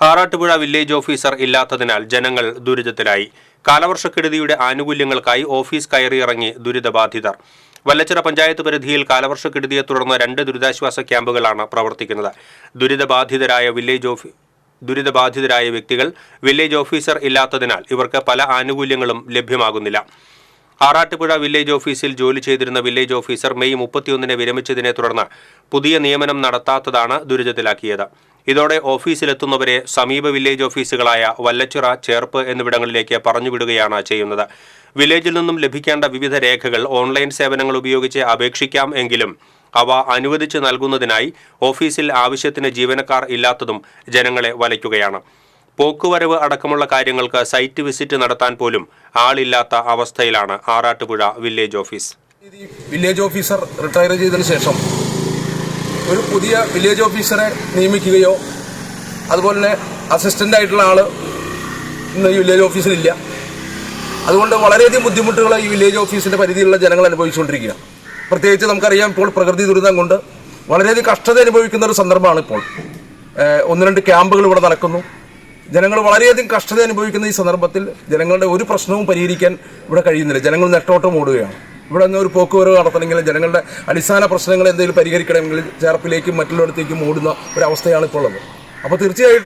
Arattupuzha village officer ഇല്ലാത്തതിനാൽ ജനങ്ങൾ ദുരിതത്തിലായി. കാലവർഷക്കെടുതിയുടെ ആനുകൂല്യങ്ങൾക്കായി office കയറിയിറങ്ങി ദുരിതബാധിതർ. വല്ലച്ചിറ പഞ്ചായത്ത് പരിധിയിൽ കാലവർഷക്കെടുതിയെ തുടർന്ന് രണ്ട് ദുരിതാശ്വാസ ക്യാമ്പുകളാണ് പ്രവർത്തിക്കുന്നത്. ദുരിതബാധിതരായ വില്ലേജ് ഓഫീ ദുരിതബാധിതരായ വ്യക്തികൾ വില്ലേജ് ഓഫീസർ ഇല്ലാത്തതിനാൽ ഇവർക്ക് പല ആനുകൂല്യങ്ങളും ലഭ്യമാകുന്നില്ല. ആറാട്ടുപുഴ വില്ലേജ് ഓഫീസിൽ ജോലി ചെയ്തിരുന്ന വില്ലേജ് ഓഫീസർ മെയ് മുപ്പത്തിയൊന്നിന് വിരമിച്ചതിനെ തുടർന്ന് പുതിയ നിയമനം നടത്താത്തതാണ് ദുരിതത്തിലാക്കിയത്. ഇതോടെ ഓഫീസിലെത്തുന്നവരെ സമീപ വില്ലേജ് ഓഫീസുകളായ വല്ലച്ചിറ ചേർപ്പ് എന്നിവിടങ്ങളിലേക്ക് പറഞ്ഞുവിടുകയാണ് ചെയ്യുന്നത്. വില്ലേജിൽ നിന്നും ലഭിക്കേണ്ട വിവിധ രേഖകൾ ഓൺലൈൻ സേവനങ്ങൾ ഉപയോഗിച്ച് അപേക്ഷിക്കാം എങ്കിലും അവ അനുവദിച്ച് നൽകുന്നതിനായി ഓഫീസിൽ ആവശ്യത്തിന് ജീവനക്കാർ ഇല്ലാത്തതും ജനങ്ങളെ വലയ്ക്കുകയാണ്. പോക്കുവരവ് അടക്കമുള്ള കാര്യങ്ങൾക്ക് സൈറ്റ് വിസിറ്റ് നടത്താൻ പോലും ആളില്ലാത്ത അവസ്ഥയിലാണ് Arattupuzha village office. Village officer retire ചെയ്തതിനു ശേഷം ഒരു പുതിയ വില്ലേജ് ഓഫീസറെ നിയമിക്കുകയോ അതുപോലെ തന്നെ അസിസ്റ്റന്റ് ആയിട്ടുള്ള ആൾ ഇന്ന് ഈ വില്ലേജ് ഓഫീസിലില്ല അതുകൊണ്ട് വളരെയധികം ബുദ്ധിമുട്ടുകൾ ഈ വില്ലേജ് ഓഫീസിന്റെ പരിധിയിലുള്ള ജനങ്ങൾ അനുഭവിച്ചുകൊണ്ടിരിക്കുക പ്രത്യേകിച്ച് നമുക്കറിയാം ഇപ്പോൾ പ്രകൃതി ദുരിതം കൊണ്ട് വളരെയധികം കഷ്ടത അനുഭവിക്കുന്ന ഒരു സന്ദർഭമാണ് ഇപ്പോൾ. ഒന്ന് രണ്ട് ക്യാമ്പുകൾ ഇവിടെ നടക്കുന്നു. ജനങ്ങൾ വളരെയധികം കഷ്ടത അനുഭവിക്കുന്ന ഈ സന്ദർഭത്തിൽ ജനങ്ങളുടെ ഒരു പ്രശ്നവും പരിഹരിക്കാൻ ഇവിടെ കഴിയുന്നില്ല. ജനങ്ങൾ നെട്ടോട്ടം ഓടുകയാണ് ഇവിടെ നിന്ന് ഒരു പോക്കുവരവ് നടത്തണമെങ്കിൽ ജനങ്ങളുടെ അടിസ്ഥാന പ്രശ്നങ്ങൾ എന്തെങ്കിലും പരിഹരിക്കണമെങ്കിൽ ചേർപ്പിലേക്കും മറ്റുള്ളിടത്തേക്കും ഓടുന്ന ഒരവസ്ഥയാണ് ഇപ്പോൾ ഉള്ളത്. അപ്പോൾ തീർച്ചയായിട്ടും